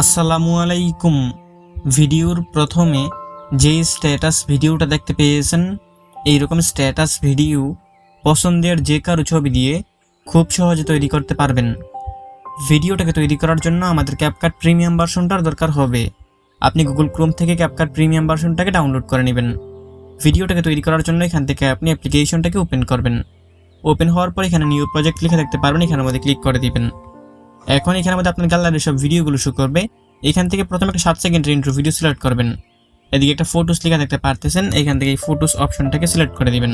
আসসালামু আলাইকুম। ভিডিওর প্রথমে যে স্ট্যাটাস ভিডিওটা দেখতে পেয়েছেন, এইরকম স্ট্যাটাস ভিডিও পছন্দের যে কারও ছবি দিয়ে খুব সহজে তৈরি করতে পারবেন। ভিডিওটাকে তৈরি করার জন্য আমাদের ক্যাপকাট প্রিমিয়াম ভার্সনটার দরকার হবে। আপনি গুগল ক্রোম থেকে ক্যাপকাট প্রিমিয়াম ভার্সনটাকে ডাউনলোড করে নেবেন। ভিডিওটাকে তৈরি করার জন্য এখান থেকে আপনি অ্যাপ্লিকেশনটাকে ওপেন করবেন। ওপেন হওয়ার পর এখানে নিউ প্রজেক্ট লিখে দেখতে পারবেন, এখানের মধ্যে ক্লিক করে দিবেন। এখন এখানের মধ্যে আপনার গ্যালারির সব ভিডিওগুলো শো করবে। এখান থেকে প্রথমে একটা সাত সেকেন্ডের ইন্ট্রো ভিডিও সিলেক্ট করবেন। এদিকে একটা ফটোস লেখা দেখতে পারতেছেন, এখান থেকে এই ফটোস অপশনটাকে সিলেক্ট করে দিবেন।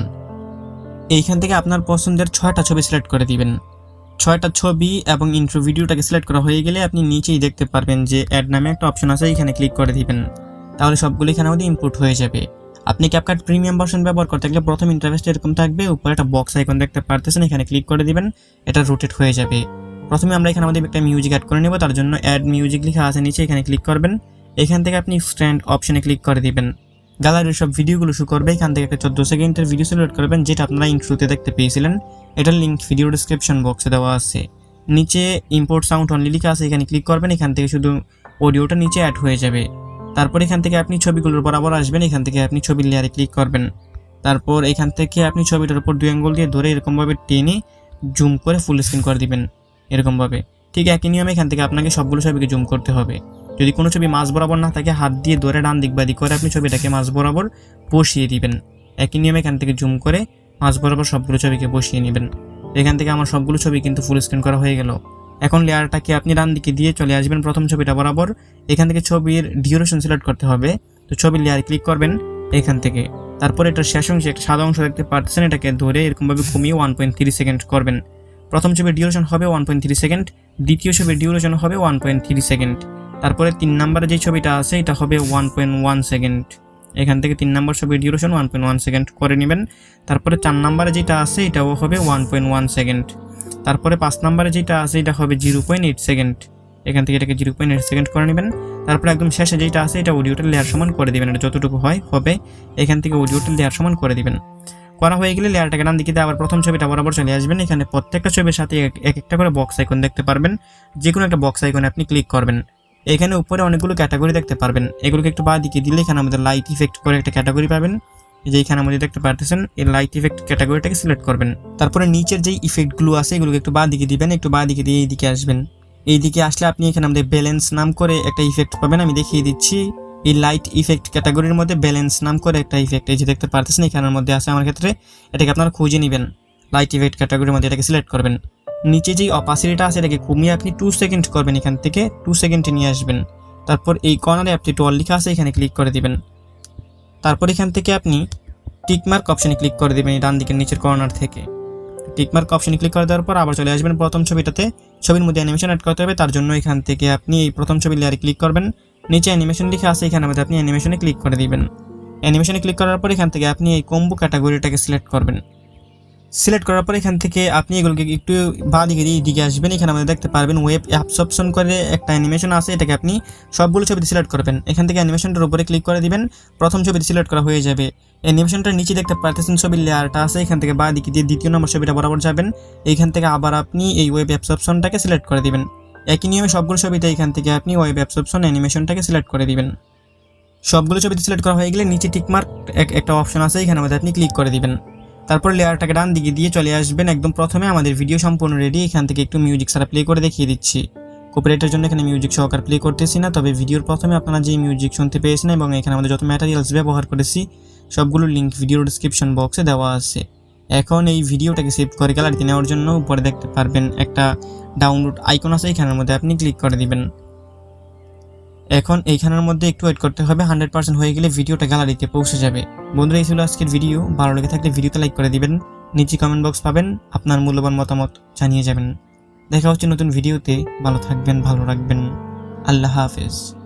এইখান থেকে আপনার পছন্দের ছয়টা ছবি সিলেক্ট করে দিবেন। ছয়টা ছবি এবং ইন্ট্রো ভিডিওটাকে সিলেক্ট করা হয়ে গেলে আপনি নিচেই দেখতে পারবেন যে অ্যাড নামে একটা অপশন আছে, এখানে ক্লিক করে দিবেন। তাহলে সবগুলো এখানে মধ্যে ইনপুট হয়ে যাবে। আপনি ক্যাপকাট প্রিমিয়াম ভার্সন ব্যবহার করতে গেলে প্রথম ইন্টারভেসটা এরকম থাকবে, উপরে একটা বক্স আইকন দেখতে পারতেছেন, এখানে ক্লিক করে দিবেন, এটা রোটেট হয়ে যাবে। প্রথমে আমরা এখানে আমাদের একটা মিউজিক অ্যাড করে নেব, তার জন্য অ্যাড মিউজিক লেখা আছে নিচে, এখানে ক্লিক করবেন। এখান থেকে আপনি স্ট্যান্ড অপশনে ক্লিক করে দিবেন। গ্যালারির সব ভিডিওগুলো শো করবে, এখান থেকে একটা চোদ্দ সেকেন্ডের ভিডিও সিলেক্ট করবেন, যেটা আপনারা ইন্ট্রোতে দেখতে পেয়েছিলেন। এটার লিঙ্ক ভিডিও ডিসক্রিপশন বক্সে দেওয়া আছে। নিচে ইম্পোর্ট সাউন্ড অনলি লেখা আছে, এখানে ক্লিক করবেন, এখান থেকে শুধু অডিওটা নিচে অ্যাড হয়ে যাবে। তারপর এখান থেকে আপনি ছবিগুলোর বরাবর আসবেন, এখান থেকে আপনি ছবির লেয়ারে ক্লিক করবেন। তারপর এখান থেকে আপনি ছবিটার উপর দুই আঙ্গুল দিয়ে ধরে এরকমভাবে টেনে জুম করে ফুল স্ক্রিন করে দিবেন। এরকমভাবে ঠিক একই নিয়মে এখান থেকে আপনাকে সবগুলো ছবিকে জুম করতে হবে। যদি কোনো ছবি মাঝ বরাবর না থাকে, হাত দিয়ে ধরে ডান দিক বা দিক করে আপনি ছবিটাকে মাঝ বরাবর বসিয়ে দিবেন। একই নিয়মে এখান থেকে জুম করে মাঝ বরাবর সবগুলো ছবিকে বসিয়ে নেবেন। এখান থেকে আমার সবগুলো ছবি কিন্তু ফুল স্ক্রিন করা হয়ে গেল। এখন লেয়ারটাকে আপনি ডান দিকে দিয়ে চলে আসবেন প্রথম ছবিটা বরাবর? এখান থেকে ছবির ডিউরেশন সিলেক্ট করতে হবে। তো ছবির লেয়ারে ক্লিক করবেন এখান থেকে। তারপর এটার শেষ অংশে একটা সাদা অংশ দেখতে পাচ্ছেন এটাকে ধরে এরকমভাবে কমিয়ে ওয়ান পয়েন্ট থ্রি সেকেন্ড করবেন। প্রথম ছবির ডিউরেশন হবে ওয়ান পয়েন্ট থ্রি সেকেন্ড দ্বিতীয় ছবির ডিউরেশন হবে ওয়ান পয়েন্ট থ্রি সেকেন্ড তারপরে তিন নাম্বারে যে ছবিটা আছে, এটা হবে ওয়ান পয়েন্ট ওয়ান সেকেন্ড এখান থেকে তিন নাম্বার ছবির duration one point one second করে নেবেন। তারপরে চার নাম্বারে যেটা আছে, এটাও হবে ওয়ান পয়েন্ট ওয়ান সেকেন্ড তারপরে পাঁচ নাম্বারে যেটা আছে, এটা হবে জিরো পয়েন্ট এইট সেকেন্ড এখান থেকে এটাকে জিরো পয়েন্ট এইট সেকেন্ড করে নেবেন। তারপরে একদম শেষে যেটা আছে, এটা অডিওটা লেয়ার সমান করে দিবেন। এটা যতটুকু হয়, হবে। এখান থেকে অডিওটা লেয়ার সমান করে দিবেন। করা হয়ে গেলে লেয়ারটাকে ডান দিকে আবার প্রথম ছবিটা বরাবর চলে আসবেন। এখানে প্রত্যেকটা ছবির সাথে এক এক একটা করে বক্স আইকন দেখতে পারবেন। যে কোনো একটা বক্স আইকনে আপনি ক্লিক করবেন। এখানে উপরে অনেকগুলো ক্যাটাগরি দেখতে পারবেন। এগুলোকে একটু বাঁ দিকে দিলে এখানে আমাদের লাইট ইফেক্ট করে একটা ক্যাটাগরি পাবেন। যে এখানে আমাদের দেখতে পারতেছেন, এই লাইট ইফেক্ট ক্যাটাগরিটাকে সিলেক্ট করবেন। তারপরে নিচের যেই ইফেক্টগুলো আছে, এগুলোকে একটু বাঁ দিকে দিবেন, একটু বাঁ দিকে দিয়ে এইদিকে আসবেন। এইদিকে আসলে আপনি এখানে আমাদের ব্যালেন্স নাম করে একটা ইফেক্ট পাবেন। আমি দেখিয়ে দিচ্ছি। এই লাইট ইফেক্ট ক্যাটাগরির মধ্যে ব্যালেন্স নাম করে একটা ইফেক্ট এই যে দেখতে পারতেছেন এখানের মধ্যে আছে আমার ক্ষেত্রে, এটাকে আপনারা খুঁজে নেবেন। লাইট ইফেক্ট ক্যাটাগরির মধ্যে এটাকে সিলেক্ট করবেন। নিচে যেই অপাসিটিটা আছে, এটাকে কমিয়ে আপনি টু সেকেন্ড করবেন এখান থেকে টু সেকেন্ডে নিয়ে আসবেন। তারপর এই কর্নারে আপনি টল লেখা আছে, এখানে ক্লিক করে দিবেন। তারপর এখান থেকে আপনি টিকমার্ক অপশানে ক্লিক করে দেবেন ডান দিকের নিচের কর্নার থেকে। টিকমার্ক অপশনে ক্লিক করে দেওয়ার পর আবার চলে আসবেন প্রথম ছবিটাতে। ছবির মধ্যে অ্যানিমেশন অ্যাড করতে হবে, তার জন্য এখান থেকে আপনি এই প্রথম ছবি লেয়ারে ক্লিক করবেন। নিচে অ্যানিমেশন লিখে আছে, এখানে মধ্যে আপনি অ্যানিমেশনে ক্লিক করে দিবেন। অ্যানিমেশনে ক্লিক করার পর এখান থেকে আপনি এই কম্বো ক্যাটাগরিটাকে সিলেক্ট করবেন। সিলেক্ট করার পর এখান থেকে আপনি এগুলোকে একটু বাঁ দিকে দিয়ে দিকে আসবেন। এখানে আমাদের দেখতে পারবেন ওয়েব অ্যাপস অপশন করে একটা অ্যানিমেশন আছে, এটাকে আপনি সবগুলো ছবিতে সিলেক্ট করবেন। এখান থেকে অ্যানিমেশনটার উপরে ক্লিক করে দিবেন, প্রথম ছবিতে সিলেক্ট করা হয়ে যাবে। অ্যানিমেশনটার নিচে দেখতে পারতেছেন ছবির লেয়ারটা আছে, এখান থেকে বা দিকে দিয়ে দ্বিতীয় নম্বর ছবিটা বরাবর যাবেন। এইখান থেকে আবার আপনি এই ওয়েব অ্যাপস অপশনটাকে সিলেক্ট করে দিবেন। একই নিয়মে সবগুলো ছবিতে এখান থেকে আপনি ওয়েব অ্যাপস অ্যানিমেশনটাকে সিলেক্ট করে দিবেন। সবগুলো ছবিতে সিলেক্ট করা হয়ে গেলে নিচে টিকমার্ক এক, একটা অপশন আছে, এখানে মধ্যে আপনি ক্লিক করে দিবেন। তারপর লেয়ারটাকে ডান দিকে দিয়ে চলে আসবেন, একদম প্রথমে আমাদের ভিডিও সম্পূর্ণ রেডি এখান থেকে একটু মিউজিক সারা প্লে করে দেখিয়ে দিচ্ছি। কপিরাইটের জন্য এখানে মিউজিক সহকার প্লে করতেছি না, তবে ভিডিওর প্রথমে আপনারা যে মিউজিক শুনতে পেয়েছেন এবং এখানে আমাদের যত ম্যাটেরিয়ালস ব্যবহার করেছি, সবগুলো লিঙ্ক ভিডিও ডিসক্রিপশন বক্সে দেওয়া আছে। এখন এই ভিডিওটাকে সেভ করে গ্যালারিতে নেওয়ার জন্য উপরে দেখতে পারবেন একটা ডাউনলোড আইকন আছে এখানের মধ্যে আপনি ক্লিক করে দিবেন। এখন এইখানের মধ্যে একটু ওয়েট করতে হবে হান্ড্রেড পার্সেন্ট হয়ে গেলে ভিডিওটা গ্যালারিতে পৌঁছে যাবে। বন্ধুরা, এই ছিল আজকের ভিডিও ভালো লেগে থাকলে ভিডিওতে লাইক করে দিবেন। নিচে কমেন্ট বক্স পাবেন, আপনার মূল্যবান মতামত জানিয়ে যাবেন। দেখা হচ্ছে নতুন ভিডিওতে ভালো থাকবেন, ভালো রাখবেন। আল্লাহ হাফেজ।